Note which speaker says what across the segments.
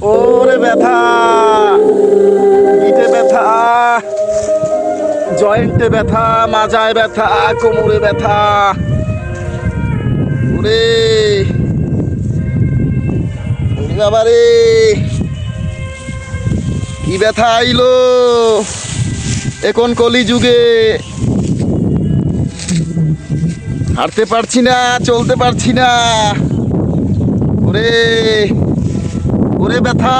Speaker 1: ওরে ব্যথা। পিঠে ব্যথা। জয়েন্টে ব্যথা, মাজায় ব্যথা, কোমরে ব্যথা। ওরে। ওরে বাবা রে কি ব্যথা আইলো? এখন কলি যুগে হাঁটতে পারছি না, চলতে পারছি না। ওরে। ওরে ব্যথা।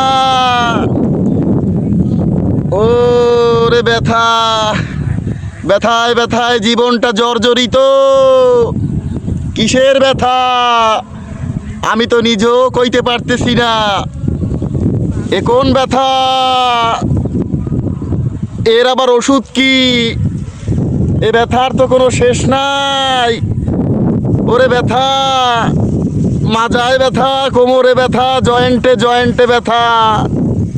Speaker 1: ওরে ব্যথা। ব্যথায় ব্যথায় জীবনটা জর্জরিত। কিসের ব্যথা? আমি তো নিজেও কইতে পারতেছি না। এ কোন ব্যথা? এর আবার ওষুধ কি? এ ব্যথার তো কোনো শেষ নাই। ওরে ব্যথা। মাজায় ব্যথা, কোমরে ব্যথা, জয়েন্টে জয়েন্টে ব্যথা,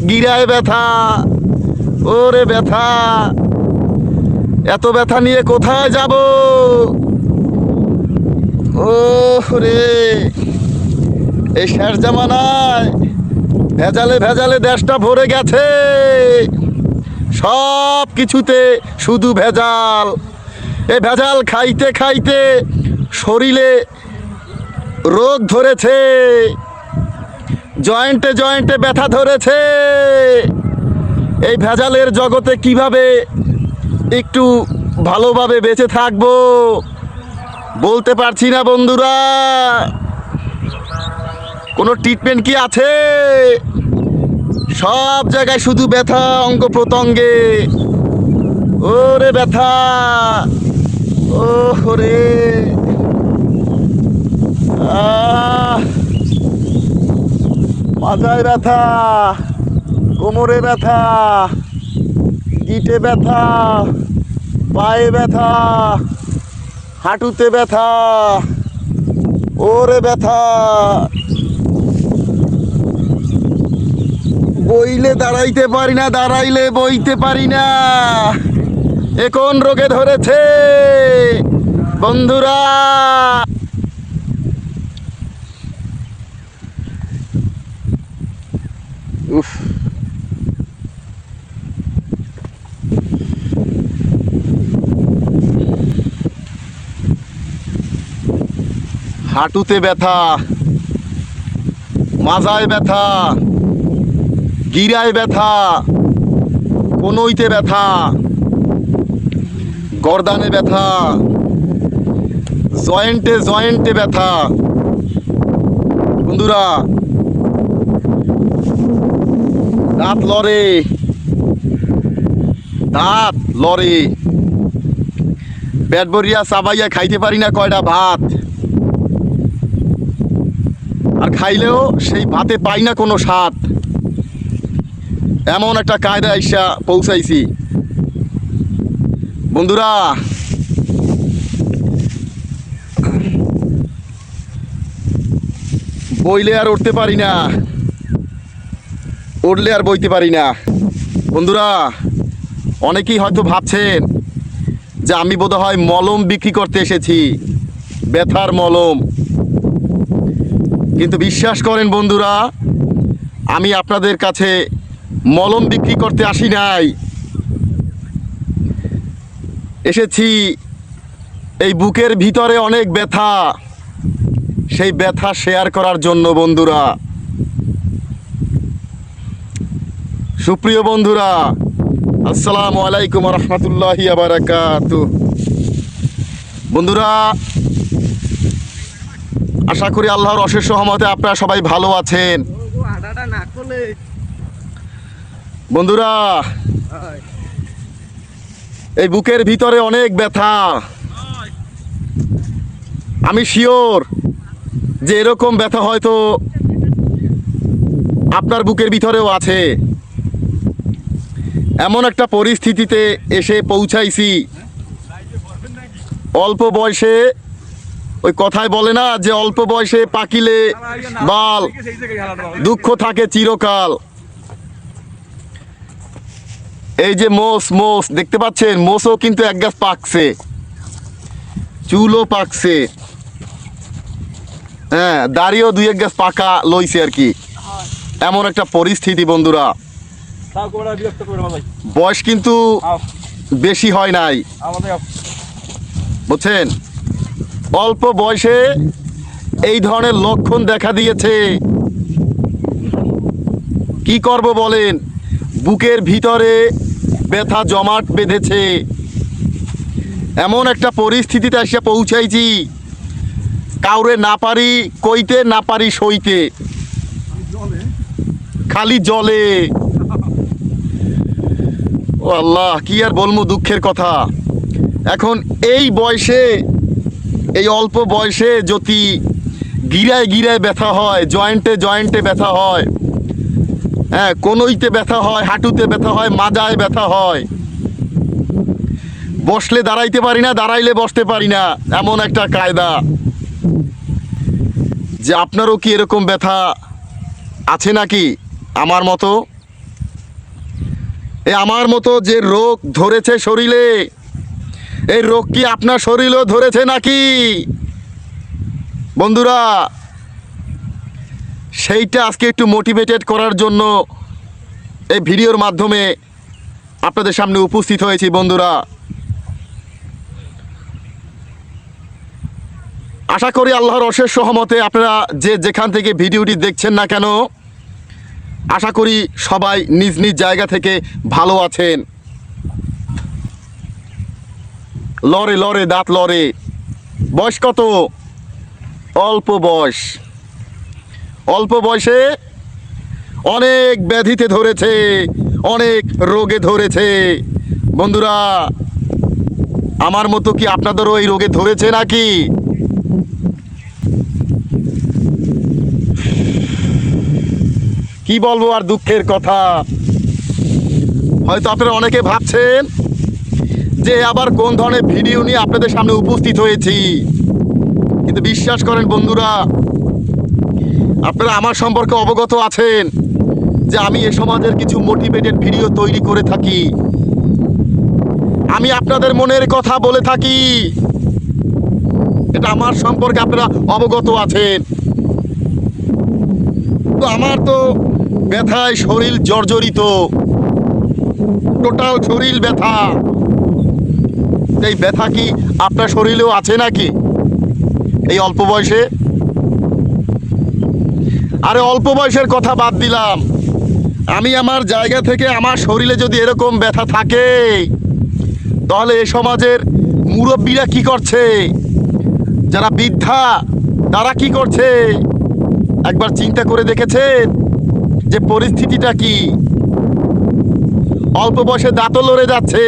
Speaker 1: গিরায় ব্যথা, ওরে ব্যথা। এত ব্যথা নিয়ে কোথায় যাব? ও রে এই শেষ জামানায় ভেজালে ভেজালে দেশটা ভরে গেছে। সব কিছুতে শুধু ভেজাল। এ ভেজাল খাইতে খাইতে শরীরে রোগ ধরেছে। জয়েন্টে জয়েন্টে ব্যথা ধরেছে। এই ভেজালের জগতে কীভাবে একটু ভালোভাবে বেঁচে থাকব বলতে পারছি না বন্ধুরা। কোনো ট্রিটমেন্ট কি আছে? সব জায়গায় শুধু ব্যথা, অঙ্গ প্রত্যঙ্গে। ওরে ব্যথা। ও রে। মাথায় ব্যথা, কোমরে ব্যথা, গিটে ব্যথা, পায়ে ব্যথা, হাঁটুতে ব্যথা, ওরে ব্যথা। বইলে দাঁড়াইতে পারি না, দাঁড়াইলে বইতে পারি না। এ কোন রোগে ধরেছে? বন্ধুরা। উফ হাঁটুতে ব্যথা, মাজায় ব্যথা, গিরায় ব্যথা, কনইতে ব্যথা, গর্দানে ব্যথা, জয়েন্টে জয়েন্টে ব্যথা। বন্ধুরা দাঁত লড়ে দাঁত লড়ে পেট ভরিয়া চাবাইয়া খাইতে পারি না কয়টা ভাত। আর খাইলেও সেই ভাতে পাই না কোনো স্বাদ। এমন একটা কায়দা আইসা পৌঁছাইছি। বন্ধুরা, বইলে আর উঠতে পারি না। উঠলে আর বইতে পারি না। বন্ধুরা, অনেকেই হয়তো ভাবছেন যে আমি বোধহয় মলম বিক্রি করতে এসেছি, ব্যথার মলম। কিন্তু বিশ্বাস করেন বন্ধুরা, আমি আপনাদের কাছে মলম বিক্রি করতে আসি নাই। এসেছি, এই বুকের ভিতরে অনেক ব্যথা। সেই ব্যথা শেয়ার করার জন্য বন্ধুরা। সুপ্রিয় বন্ধুরা, আসসালামু আলাইকুম রহমতুল্লাহি আবারাকাত। বন্ধুরা, আশা করি আল্লাহর অশেষ সহমতে আপনারা সবাই ভালো আছেন। বন্ধুরা, এই বুকের ভিতরে অনেক ব্যথা। আমি শিওর যে এরকম ব্যথা হয়তো আপনার বুকের ভিতরেও আছে। এমন একটা পরিস্থিতিতে এসে পৌঁছাইছি। অল্প বয়সে, ওই কথায় বলে না যে অল্প বয়সে পাকিলে বাল, দুঃখ থাকে চিরকাল। এই যে মোষ মোষ, দেখতে পাচ্ছেন? মোষও কিন্তু এক গাছ পাকছে। চুলও পাকছে। হ্যাঁ দাড়িও দুই এক গাছ পাকা লইছে আর কি। এমন একটা পরিস্থিতি, বন্ধুরা। বয়স কিন্তু বেশি হয় নাই। বুঝছেন? অল্প বয়সে এই ধরনের লক্ষণ দেখা দিয়েছে। কি করব বলেন? বুকের ভিতরে ব্যথা জমাট বেঁধেছে। এমন একটা পরিস্থিতিতে এসে পৌঁছাইছি কাউরে না পারি কইতে না পারি সইতে। খালি জলে। ও আল্লাহ, কি আর বলব দুঃখের কথা। এখন এই বয়সে, এই অল্প বয়সে যদি গিরায় গিরায় ব্যথা হয়, জয়েন্টে জয়েন্টে ব্যথা হয় হ্যাঁ কোনোইতে ব্যথা হয়, হাঁটুতে ব্যথা হয়, মাজায় ব্যথা হয়, বসলে দাঁড়াইতে পারি না, দাঁড়াইলে বসতে পারি না, এমন একটা কায়দা। যে আপনারও কি এরকম ব্যথা আছে নাকি? আমার মতো এ আমার মতো যে রোগ ধরেছে শরীরে এই রোগ কি আপনার শরীরেও ধরেছে নাকি? বন্ধুরা, সেইটা আজকে একটু মোটিভেটেড করার জন্য এই ভিডিওর মাধ্যমে আপনাদের সামনে উপস্থিত হয়েছি, বন্ধুরা। আশা করি আল্লাহর অশেষ সহমতে আপনারা যে যেখান থেকে ভিডিওটি দেখছেন না কেন আশা করি সবাই নিজ নিজ জায়গা থেকে ভালো আছেন। লরে লরে দাঁত লরে বয়স কত? অল্প বয়স। অল্প বয়সে অনেক ব্যাধিতে ধরেছে, অনেক রোগে ধরেছে। বন্ধুরা, আমার মতো কি আপনাদেরও এই রোগে ধরেছে নাকি? কি বলব আর দুঃখের কথা? হয়তো আপনারা অনেকে ভাবছেন যে আবার কোন ধরনের ভিডিও নিয়ে আপনাদের সামনে উপস্থিত হয়েছি। কিন্তু বিশ্বাস করেন বন্ধুরা, আপনারা আমার সম্পর্কে অবগত আছেন যে আমি এ সমাজের কিছু মোটিভেটেড ভিডিও তৈরি করে থাকি। আমি আপনাদের মনের কথা বলে থাকি। এটা আমার সম্পর্কে আপনারা অবগত আছেন। তো আমার তো ব্যথায় শরীর জর্জরিত। টোটাল শরীর ব্যথা। এই ব্যথা কি আপনার শরীরেও আছে নাকি? এই অল্প বয়সে? আরে অল্প বয়সের কথা বাদ দিলাম। আমি আমার জায়গা থেকে আমার শরীরে যদি এরকম ব্যথা থাকে, তাহলে এ সমাজের মুরব্বীরা কি করছে? যারা বৃদ্ধা, তারা কি করছে? একবার চিন্তা করে দেখেছেন? যে পরিস্থিতিটা কি? অল্প বয়সে দাঁতও লড়ে যাচ্ছে।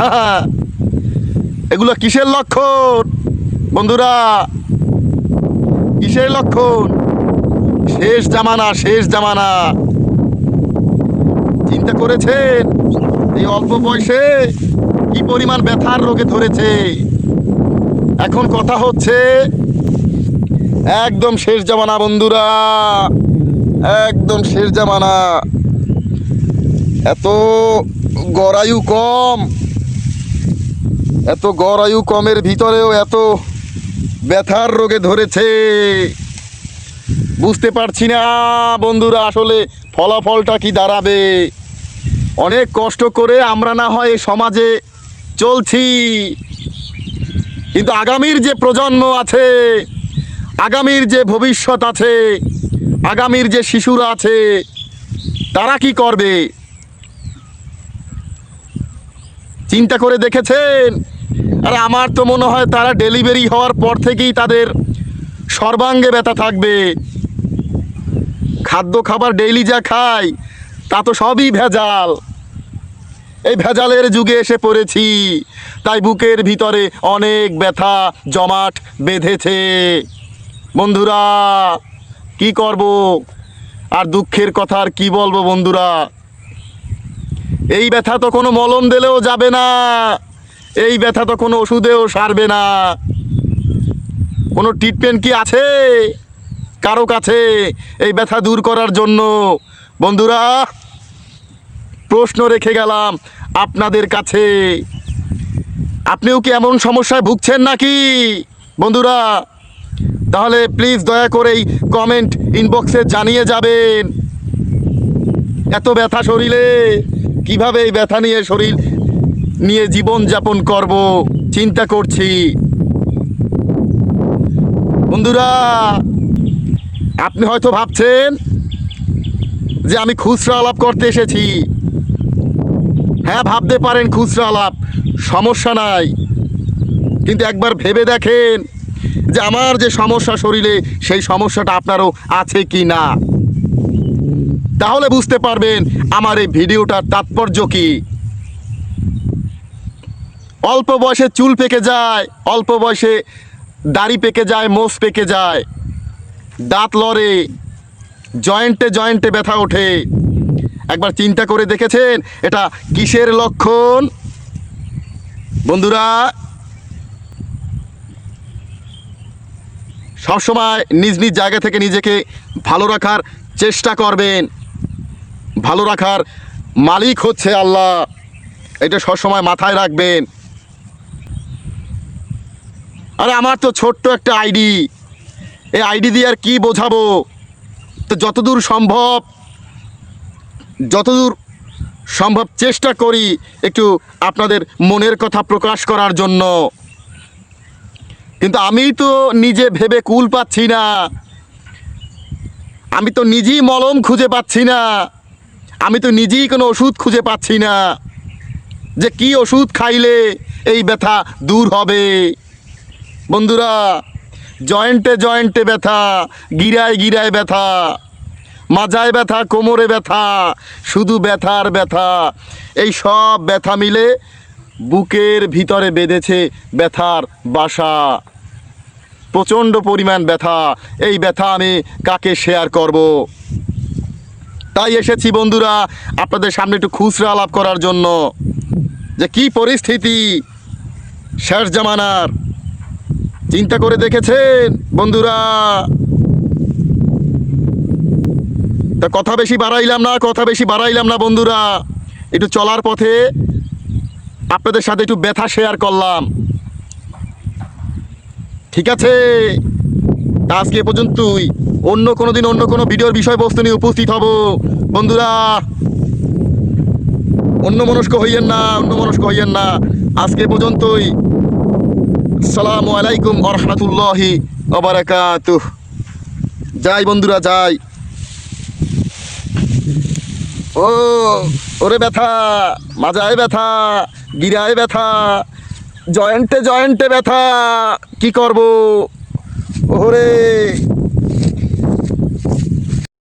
Speaker 1: এগুলো কিসের লক্ষণ? বন্ধুরা, কিসের লক্ষণ? শেষ জামানা শেষ জামানা। চিন্তা করেছেন? এই অল্প বয়সে কি পরিমাণ ব্যথার রোগে ধরেছে? এখন কথা হচ্ছে, একদম শেষ জামানা, বন্ধুরা। একদম শেষ জামানা। এত গড়ায়ু কম। এত গড়ায়ু কমের ভিতরেও এত ব্যথার রোগে ধরেছে। বুঝতে পারছি না বন্ধুরা আসলে ফলাফলটা কি দাঁড়াবে। অনেক কষ্ট করে আমরা না হয় সমাজে চলছি। কিন্তু আগামীর যে প্রজন্ম আছে, আগামীর যে ভবিষ্যৎ আছে আগামীর যে শিশুরা আছে, তারা কি করবে? চিন্তা করে দেখেছেন? আর আমার তো মনে হয় তারা ডেলিভারি হওয়ার পর থেকেই তাদের সর্বাঙ্গে ব্যথা থাকবে। খাদ্য খাবার ডেইলি যা খাই, তা তো সবই ভেজাল। এই ভেজালের যুগে এসে পড়েছি, তাই বুকের ভিতরে অনেক ব্যথা জমাট বেঁধেছে। বন্ধুরা কি করব? আর দুঃখের কথা আর কি বলব বন্ধুরা? এই ব্যথা তো কোনো মলম দিলেও যাবে না। এই ব্যথা তো কোনো ওষুধেও সারবে না। কোনো ট্রিটমেন্ট কি আছে? কারও কাছে এই ব্যথা দূর করার জন্য? বন্ধুরা, প্রশ্ন রেখে গেলাম আপনাদের কাছে। আপনিও কি এমন সমস্যায় ভুগছেন নাকি? বন্ধুরা তাহলে প্লিজ দয়া করেই কমেন্ট ইনবক্সে জানিয়ে যাবেন। এত ব্যথা শরীরে, কীভাবে এই ব্যথা নিয়ে শরীর নিয়ে জীবন যাপন করব, চিন্তা করছি। বন্ধুরা, আপনি হয়তো ভাবছেন যে আমি খুচরা আলাপ করতে এসেছি। হ্যাঁ ভাবতে পারেন খুচরা আলাপ, সমস্যা নাই। কিন্তু একবার ভেবে দেখেন যে আমার যে সমস্যা শরীরে, সেই সমস্যাটা আপনারও আছে কি না? তাহলে বুঝতে পারবেন আমার এই ভিডিওটার তাৎপর্য কি। অল্প বয়সে চুল পেকে যায়, অল্প বয়সে দাড়ি পেকে যায়, মোষ পেকে যায়, দাঁত লড়ে, জয়েন্টে জয়েন্টে ব্যথা ওঠে। একবার চিন্তা করে দেখেছেন এটা কিসের লক্ষণ? বন্ধুরা সবসময় নিজ নিজ জায়গা থেকে নিজেকে ভালো রাখার চেষ্টা করবেন। ভালো রাখার মালিক হচ্ছে আল্লাহ। এটা সবসময় মাথায় রাখবেন। আরে আমার তো ছোট্ট একটা আইডি। এই আইডি দিয়ে আর কি বোঝাবো? তো যতদূর সম্ভব যতদূর সম্ভব চেষ্টা করি একটু আপনাদের মনের কথা প্রকাশ করার জন্য। কিন্তু আমি তো নিজে ভেবে কুল পাচ্ছি না। আমি তো নিজেই মলম খুঁজে পাচ্ছি না। আমি তো নিজেই কোনো ওষুধ খুঁজে পাচ্ছি না। যে কি ওষুধ খাইলে এই ব্যথা দূর হবে। বন্ধুরা, জয়েন্টে জয়েন্টে ব্যথা, গিরায় গিরায় ব্যথা, মাজায় ব্যথা, কোমরে ব্যথা, শুধু ব্যথার ব্যথা, এই সব ব্যথা মিলে বুকের ভিতরে বেঁধেছে ব্যথার বাসা। প্রচণ্ড পরিমাণ ব্যথা। এই ব্যথা আমি কাকে শেয়ার করব? তাই এসেছি বন্ধুরা আপনাদের সামনে একটু খুচরা আলাপ করার জন্য। যে কি পরিস্থিতি? শেষ জামানার। চিন্তা করে দেখেছেন বন্ধুরা? তা কথা বেশি বাড়াইলাম না, কথা বেশি বাড়াইলাম না বন্ধুরা। একটু চলার পথে আপনাদের সাথে একটু ব্যথা শেয়ার করলাম। ঠিক আছে? আজকে এ পর্যন্তই। অন্য কোনো দিন অন্য কোনো ভিডিওর বিষয়বস্তু নিয়ে উপস্থিত হব। বন্ধুরা অন্য মনস্ক হইয়েন না অন্য মনস্ক হইয়েন না। আজকে পর্যন্তই। আসসালামু আলাইকুম আরহামতুল্লাহি আবারাকাতুহ যাই বন্ধুরা, যাই। ও, ওরে ব্যথা, মাজায় ব্যথা। গিরায় ব্যথা জয়েন্টে জয়েন্টে ব্যথা কি করব? ওরে